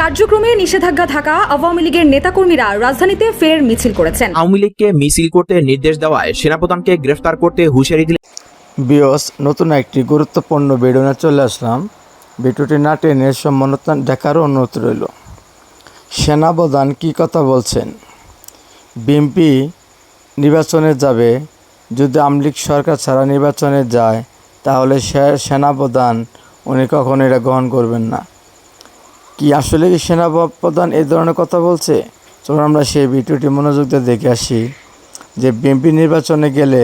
কার্যক্রমে নিষেধাজ্ঞা থাকা আওয়ামী লীগের নেতাকর্মীরা রাজধানীতে ফের মিছিল করেছেন। আওয়ামী লীগকে মিছিল করতে নির্দেশ দেওয়ায় সেনাপ্রধানকে গ্রেফতার করতে হুঁশিয়ারি দিলেন বিয়স নতুন একটি গুরুত্বপূর্ণ ভিডিও চলে আসলাম। ভিডিওটি না টেনে সম্মানত দেখারও অনুরোধ রইল। সেনাপ্রধান কী কথা বলছেন? বিএনপি নির্বাচনে যাবে। যদি আমলিক সরকার ছাড়া নির্বাচনে যায় তাহলে সে সেনাপ্রধান উনি কখনো এটা গ্রহণ করবেন না। কি আসলে কি সেনাপ্রধান এই ধরনের কথা বলছে? চলুন আমরা সেই ভিডিওটি মনোযোগ দিয়ে দেখে আসি। যে বিএনপি নির্বাচনে গেলে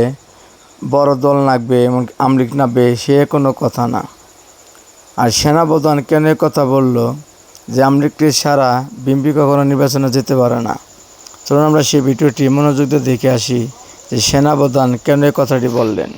বড় দল লাগবে এবং আমলিক নামবে সে কোনো কথা না। আর সেনাপ্রধান কেন কথা বলল? যে আমলিককে সারা বিএনপি কখনো নির্বাচনে যেতে পারে না। চলুন আমরা সেই ভিডিওটি মনোযোগ দিয়ে দেখে আসি যে সেনাপ্রধান কেন এই কথাটি বললেন।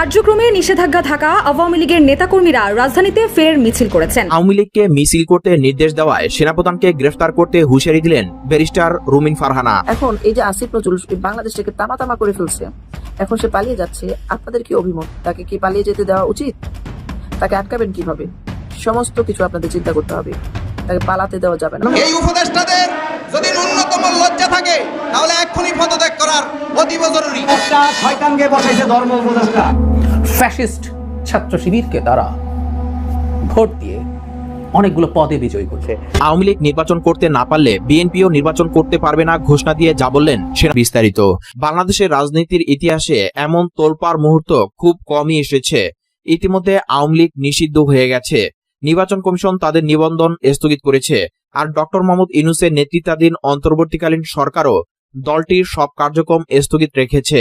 কার্যক্রমে নিষেধাজ্ঞা থাকা আওয়ামী লীগের নেতাকর্মীরা রাজধানীতে ফের মিছিল করেছেন। আওয়ামী লীগকে মিছিল করতে নির্দেশ দেওয়ায় সেনাপ্রধানকে গ্রেফতার করতে হুঁশিয়ারি দিলেন ব্যারিস্টার রুমিন ফারহানা। এখন এই যে আসিফ নজরুল বাংলাদেশটাকে তামা তামা করে ফেলছে এখন সে পালিয়ে যাচ্ছে আপনাদের কি অভিমত? তাকে কি পালিয়ে যেতে দেওয়া উচিত? তাকে আটকাবেন কীভাবে? সমস্ত কিছু আপনাদের চিন্তা করতে হবে। তাকে পালাতে দেওয়া যাবে না। এই উপদেষ্টাদের যদি ন্যূনতম লজ্জা থাকে তাহলে এক্ষুনি পদত্যাগ করার অতীব জরুরি। একটা শয়তানকে বসাইছে ধর্ম উপদেষ্টা। ফ্যাসিস্ট ছাত্র শিবিরকে তারা ভোট দিয়ে অনেকগুলো পদে বিজয়ী করছে। আওয়ামী লীগ নির্বাচন করতে না পারলে বিএনপিও নির্বাচন করতে পারবে না ঘোষণা দিয়ে যা বললেন সেটা বিস্তারিত। বাংলাদেশের রাজনীতির ইতিহাসে এমন তোলপার মুহূর্ত খুব কমই এসেছে। ইতিমধ্যে আওয়ামী লীগ নিষিদ্ধ হয়ে গেছে। নির্বাচন কমিশন তাদের নিবন্ধন স্থগিত করেছে। আর ডক্টর মোহাম্মদ ইনুসের নেতৃত্বাধীন অন্তর্বর্তীকালীন সরকারও দলটির সব কার্যক্রম স্থগিত রেখেছে।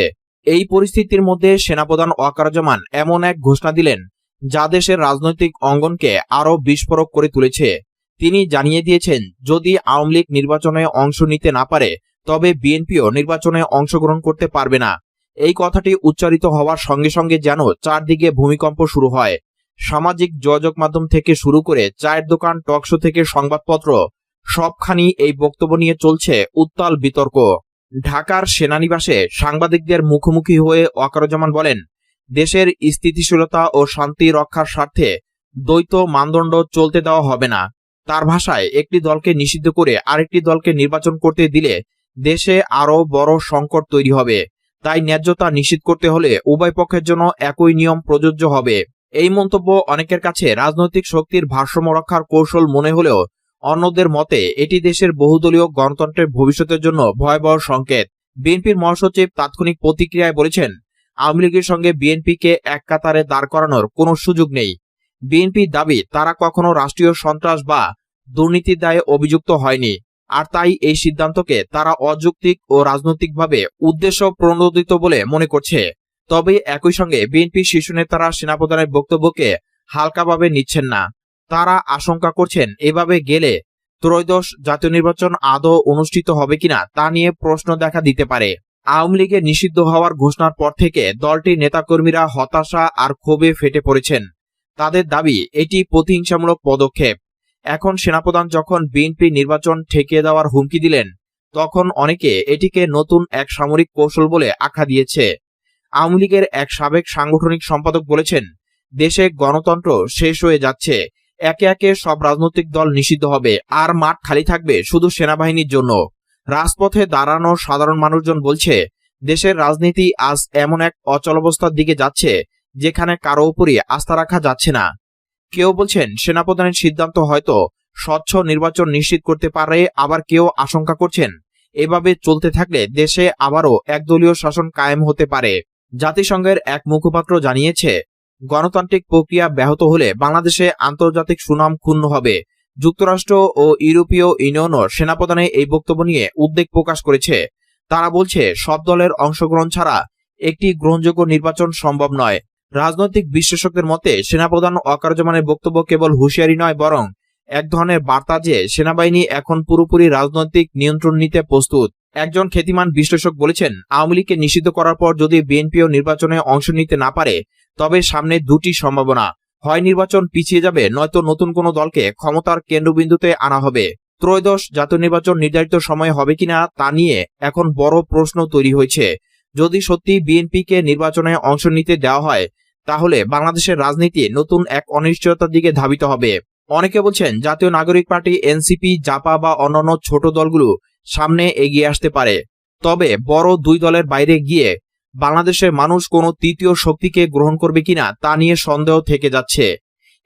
এই পরিস্থিতির মধ্যে সেনাপ্রধান ওয়াকারুজ্জামান এমন এক ঘোষণা দিলেন, যা দেশের রাজনৈতিক অঙ্গনকে আরও বিস্ফোরক করে তুলেছে। তিনি জানিয়ে দিয়েছেন, যদি আওয়ামী লীগ নির্বাচনে অংশ নিতে না পারে, তবে বিএনপিও নির্বাচনে অংশগ্রহণ করতে পারবে না। এই কথাটি উচ্চারিত হওয়ার সঙ্গে সঙ্গে যেন চারদিকে ভূমিকম্প শুরু হয়। সামাজিক যোগাযোগ মাধ্যম থেকে শুরু করে চায়ের দোকান টকশো থেকে সংবাদপত্র সবখানি এই বক্তব্য নিয়ে চলছে উত্তাল বিতর্ক। ঢাকার সেনানিবাসে সাংবাদিকদের মুখোমুখি হয়ে ওয়াকারুজ্জামান বলেন, দেশের স্থিতিশীলতা ও শান্তি রক্ষার স্বার্থে দ্বৈত মানদণ্ড চলতে দেওয়া হবে না। তার ভাষায় একটি দলকে নিষিদ্ধ করে আরেকটি দলকে নির্বাচন করতে দিলে দেশে আরও বড় সংকট তৈরি হবে। তাই ন্যায্যতা নিশ্চিত করতে হলে উভয় পক্ষের জন্য একই নিয়ম প্রযোজ্য হবে। এই মন্তব্য অনেকের কাছে রাজনৈতিক শক্তির ভারসাম্য রক্ষার কৌশল মনে হলেও অন্যদের মতে, এটি দেশের বহুদলীয় গণতন্ত্রের ভবিষ্যতের জন্য ভয়াবহ সংকেত। বিএনপির মহাসচিব তাৎক্ষণিক প্রতিক্রিয়ায় বলেছেন, আওয়ামী লীগের সঙ্গে বিএনপিকে এক কাতারে দাঁড় করানোর কোনো সুযোগ নেই। বিএনপির দাবি, তারা কখনো রাষ্ট্রীয় সন্ত্রাস বা দুর্নীতির দায়ে অভিযুক্ত হয়নি, আর তাই এই সিদ্ধান্তকে তারা অযৌক্তিক ও রাজনৈতিকভাবে উদ্দেশ্য প্রণোদিত বলে মনে করছে। তবে একই সঙ্গে বিএনপি শীর্ষ নেতারা সেনাপ্রধানের বক্তব্যকে হালকাভাবে নিচ্ছেন না। তারা আশঙ্কা করছেন, এভাবে গেলে ত্রয়োদশ জাতীয় নির্বাচন আদৌ অনুষ্ঠিত হবে কিনা তা নিয়ে প্রশ্ন দেখা দিতে পারে। আওয়ামী লীগের নিষিদ্ধ হওয়ার ঘোষণার পর থেকে দলটির নেতাকর্মীরা হতাশা আর ক্ষোভে ফেটে পড়েছেন। তাদের দাবি, এটি প্রতিহিংসামূলক পদক্ষেপ। এখন সেনাপ্রধান যখন বিএনপি নির্বাচন ঠেকিয়ে দেওয়ার হুমকি দিলেন, তখন অনেকে এটিকে নতুন এক সামরিক কৌশল বলে আখ্যা দিয়েছে। আওয়ামী লীগের এক সাবেক সাংগঠনিক সম্পাদক বলেছেন, দেশে গণতন্ত্র শেষ হয়ে যাচ্ছে একে একে সব রাজনৈতিক দল নিষিদ্ধ হবে। আর মাঠ খালি থাকবে শুধু সেনাবাহিনীর জন্য। রাজপথে দাঁড়ানো সাধারণ মানুষজন বলছে, দেশের রাজনীতি আজ এমন এক অচলাবস্থার দিকে যাচ্ছে, যেখানে কারও উপরই আস্থা রাখা যাচ্ছে না। কেউ বলছেন, সেনাপ্রধানের সিদ্ধান্ত হয়তো স্বচ্ছ নির্বাচন নিশ্চিত করতে পারে, আবার কেউ আশঙ্কা করছেন, এভাবে চলতে থাকলে দেশে আবারও একদলীয় শাসন কায়েম হতে পারে। জাতিসংঘের এক মুখপাত্র জানিয়েছে গণতান্ত্রিক প্রক্রিয়া ব্যাহত হলে বাংলাদেশে আন্তর্জাতিক সুনাম ক্ষুণ্ণ হবে। যুক্তরাষ্ট্র ও ইউরোপীয় ইউনিয়নও সেনাপ্রধানে এই বক্তব্য নিয়ে উদ্বেগ প্রকাশ করেছে। তারা বলছে, সব দলের অংশগ্রহণ ছাড়া একটি গ্রহণযোগ্য নির্বাচন সম্ভব নয়। রাজনৈতিক বিশ্লেষকদের মতে, সেনাপ্রধান অকার্যমানের বক্তব্য কেবল হুঁশিয়ারি নয়, বরং এক ধরনের বার্তা যে, সেনাবাহিনী এখন পুরোপুরি রাজনৈতিক নিয়ন্ত্রণ নিতে প্রস্তুত। একজন খ্যাতিমান বিশ্লেষক বলেছেন, আওয়ামী লীগকে নিষিদ্ধ করার পর যদি বিএনপিও নির্বাচনে অংশ নিতে না পারে, তবে সামনে দুটি সম্ভাবনা। হয় নির্বাচন পিছিয়ে যাবে, নয়তো নতুন কোনো দলকে ক্ষমতার কেন্দ্রবিন্দুতে আনা হবে। ত্রয়োদশ জাতীয় নির্বাচন নির্ধারিত সময়ে হবে কিনা, তা নিয়ে এখন বড় প্রশ্ন তৈরি হয়েছে। যদি সত্যি বিএনপিকে নির্বাচনে অংশ নিতে দেওয়া হয়, তাহলে বাংলাদেশের রাজনীতি নতুন এক অনিশ্চয়তার দিকে ধাবিত হবে। অনেকে বলছেন, জাতীয় নাগরিক পার্টি, এনসিপি, জাপা বা অন্যান্য ছোট দলগুলো সামনে এগিয়ে আসতে পারে। তবে বড় দুই দলের বাইরে গিয়ে বাংলাদেশের মানুষ কোনো তৃতীয় শক্তিকে গ্রহণ করবে কিনা তা নিয়ে সন্দেহ থেকে যাচ্ছে।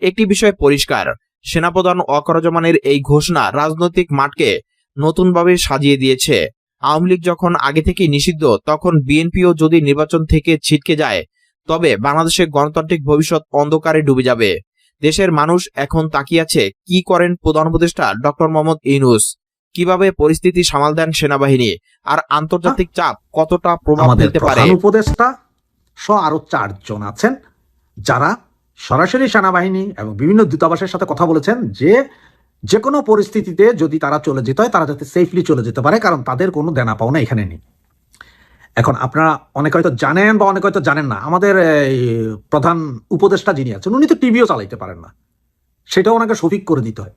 একটি বিষয় পরিষ্কার, সেনাপ্রধান ওয়াকরজমানের এই ঘোষণা রাজনৈতিক মাঠকে নতুনভাবে সাজিয়ে দিয়েছে। আওয়ামী লীগ যখন আগে থেকেই নিষিদ্ধ, তখন বিএনপিও যদি নির্বাচন থেকে ছিটকে যায়, তবে বাংলাদেশের গণতান্ত্রিক ভবিষ্যৎ অন্ধকারে ডুবে যাবে। দেশের মানুষ এখন তাকিয়ে আছে, কি করেন প্রধান উপদেষ্টা ডক্টর মোহাম্মদ ইউনুস। কীভাবে পরিস্থিতি সামাল দেন সেনাবাহিনী? আর আন্তর্জাতিক চাপ কতটা প্রভাব ফেলতে পারে? উপদেষ্টা সহ আরও চারজন আছেন যারা সরাসরি সেনাবাহিনী এবং বিভিন্ন দূতাবাসের সাথে কথা বলেছেন যে যে কোনো পরিস্থিতিতে যদি তারা চলে যেতে হয় তারা যাতে সেফলি চলে যেতে পারে কারণ তাদের কোনো দেনা পাওনা এখানে নেই। এখন আপনারা অনেকে হয়তো জানেন বা অনেকে হয়তো জানেন না আমাদের এই, প্রধান উপদেষ্টা যিনি আছেন উনি তো টিভিও চালাইতে পারেন না। সেটাও ওনাকে শফিক করে দিতে হয়।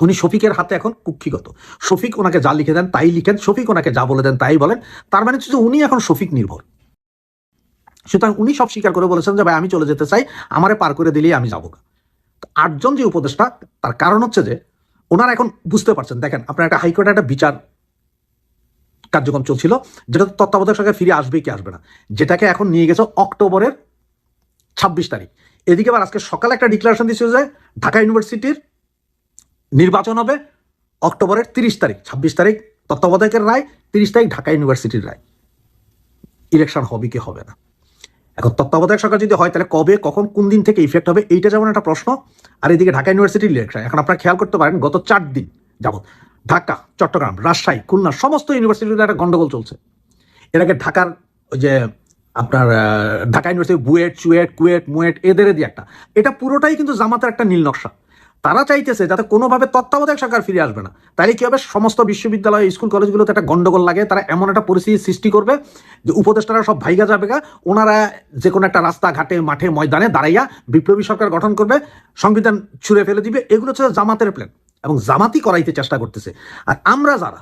উনি শফিকের হাতে এখন কুক্ষিগত। শফিক ওনাকে যা লিখে দেন তাই লিখেন, শফিক ওনাকে যা বলে দেন তাই বলেন। তার মানে হচ্ছে উনি এখন শফিক নির্ভর। সুতরাং উনি সব স্বীকার করে বলেছেন যে, ভাই, আমি চলে যেতে চাই, আমারে পার করে দিলেই আমি যাব আটজন যে উপদেষ্টা, তার কারণ হচ্ছে যে, ওনারা এখন বুঝতে পারছেন। দেখেন, আপনার একটা হাইকোর্টে একটা বিচার কার্যক্রম চলছিল, যেটা তত্ত্বাবধায়ক সরকার ফিরে আসবে কি আসবে না। যেটাকে এখন নিয়ে গেছে অক্টোবরের ছাব্বিশ তারিখ। এদিকে আবার আজকে সকালে একটা ডিক্লারেশন দিচ্ছে যে, ঢাকা ইউনিভার্সিটির নির্বাচন হবে অক্টোবরের তিরিশ তারিখ, ছাব্বিশ তারিখ, তত্ত্বাবধায়কের রায়, তিরিশ তারিখ ঢাকা ইউনিভার্সিটির রায়। ইলেকশন হবে কি হবে না? এখন তত্ত্বাবধায়ক সরকার যদি হয়, তাহলে কবে, কখন, কোন দিন থেকে ইফেক্ট হবে, এইটা যেমন একটা প্রশ্ন, আর এদিকে ঢাকা ইউনিভার্সিটির ইলেকশন এখন আপনারা খেয়াল করতে পারেন, গত চার দিন যাবত ঢাকা, চট্টগ্রাম, রাজশাহী, খুলনা, সমস্ত ইউনিভার্সিটিতে একটা গন্ডগোল চলছে। এর আগে ঢাকার ওই যে আপনার ঢাকা ইউনিভার্সিটি বুয়েট, চুয়েট, কুয়েট, মুয়েট, এদের দিয়ে একটা। এটা পুরোটাই কিন্তু জামাতের একটা নীল নকশা। তারা চাইতেছে যাতে কোনোভাবে তত্ত্বাবধায়ক সরকার ফিরে আসবে না। তাহলে কী হবে? সমস্ত বিশ্ববিদ্যালয়, স্কুল, কলেজগুলোতে একটা গণ্ডগোল লাগে। তারা এমন একটা পরিস্থিতি সৃষ্টি করবে যে উপদেষ্টারা সব ভাইগা যাবে গা। ওনারা যে কোনো একটা রাস্তা, ঘাটে, মাঠে, ময়দানে দাঁড়াইয়া বিপ্লবী সরকার গঠন করবে, সংবিধান ছুঁড়ে ফেলে দিবে। এগুলো হচ্ছে জামাতের প্ল্যান এবং জামাতি করাইতে চেষ্টা করতেছে। আর আমরা যারা,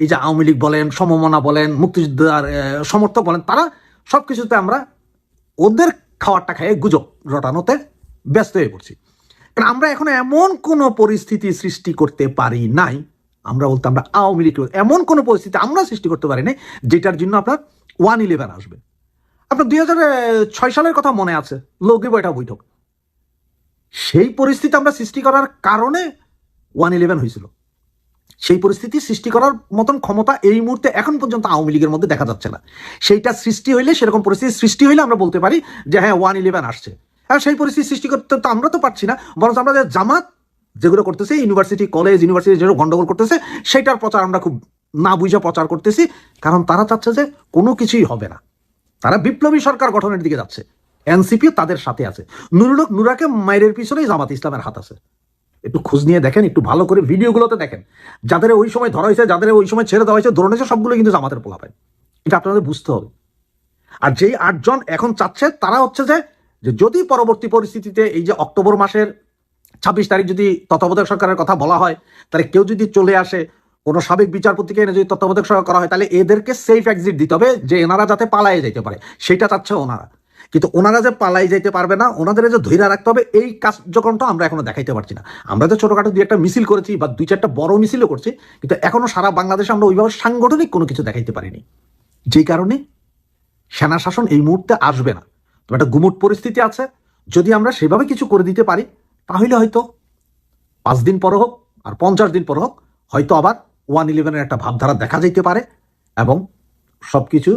এই যে আওয়ামী লীগ বলেন, সমমনা বলেন, মুক্তিযোদ্ধার সমর্থক বলেন, তারা সব কিছুতে আমরা ওদের খাওয়ারটা খাইয়ে গুজব রটানোতে ব্যস্ত হয়ে পড়ছি। কারণ আমরা এখন এমন কোনো পরিস্থিতি সৃষ্টি করতে পারি নাই। আমরা বলতে আমরা আওয়ামী লীগ এমন কোনো পরিস্থিতি আমরা সৃষ্টি করতে পারি নাই, যেটার জন্য আপনার ওয়ান ইলেভেন আসবে। আপনার দুই ছয় সালের কথা মনে আছে, লোকে বৈঠক বৈঠক। সেই পরিস্থিতি আমরা সৃষ্টি করার কারণে ওয়ান ইলেভেন হয়েছিল। সেই পরিস্থিতি সৃষ্টি করার মতন ক্ষমতা এই মুহূর্তে এখন পর্যন্ত আওয়ামী লীগের মধ্যে দেখা যাচ্ছে না। সেইটা সৃষ্টি হইলে, সেরকম পরিস্থিতি সৃষ্টি হইলে আমরা বলতে পারি যে হ্যাঁ ওয়ান ইলেভেন আসছে। হ্যাঁ সেই পরিস্থিতি সৃষ্টি করতে তো আমরা তো পারছি না বরং আমরা যে জামাত যেগুলো করতেছে ইউনিভার্সিটি কলেজ ইউনিভার্সিটি যেগুলো গন্ডগোল করতেছে, সেটার প্রচার আমরা খুব না বুঝে প্রচার করতেছি, কারণ তারা চাচ্ছে যে কোনো কিছুই হবে না। তারা বিপ্লবী সরকার গঠনের দিকে যাচ্ছে এনসিপিও তাদের সাথে আছে। নুরুল নুরাকে মায়ের পিছনেই জামাত ইসলামের হাত আছে। একটু খোঁজ নিয়ে দেখেন, একটু ভালো করে ভিডিওগুলোতে দেখেন। যাদের ওই সময় ধরা হয়েছে, যাদের ওই সময় ছেড়ে দেওয়া হয়েছে, ধরে নিয়েছে, সবগুলো কিন্তু জামাতের পোলা পায় এটা আপনাদের বুঝতে হবে। আর যেই আটজন এখন চাচ্ছে, তারা হচ্ছে যে যে যদি পরবর্তী পরিস্থিতিতে এই যে অক্টোবর মাসের ছাব্বিশ তারিখ যদি তত্ত্বাবধায়ক সরকারের কথা বলা হয়, তাহলে কেউ যদি চলে আসে, কোনো সাবেক বিচারপতিকে এনে যদি তত্ত্বাবধায়ক সরকার করা হয়, তাহলে এদেরকে সেফ এক্সিট দিতে হবে যে এনারা যাতে পালায়ে যেতে পারে। সেটা চাচ্ছে ওনারা। কিন্তু ওনারা যে পালাই যেতে পারবে না, ওনাদের যে ধৈর্য রাখতে হবে, এই কার্যক্রমটা আমরা এখনও দেখাইতে পারছি না। আমরা তো ছোটোখাটো দুই একটা মিছিল করেছি বা দুই চারটা বড় মিছিলও করছি, কিন্তু এখনও সারা বাংলাদেশে আমরা ওইভাবে সাংগঠনিক কোনো কিছু দেখাইতে পারিনি। যেই কারণে সেনা শাসন এই মুহূর্তে আসবে না। একটা গুমুট পরিস্থিতি আছে। যদি আমরা সেভাবে কিছু করে দিতে পারি, তাহলে হয়তো পাঁচ দিন পর হোক আর পঞ্চাশ দিন পর হোক, হয়তো আবার ওয়ান ইলেভেনের একটা ভাবধারা দেখা যেতে পারে এবং সব কিছু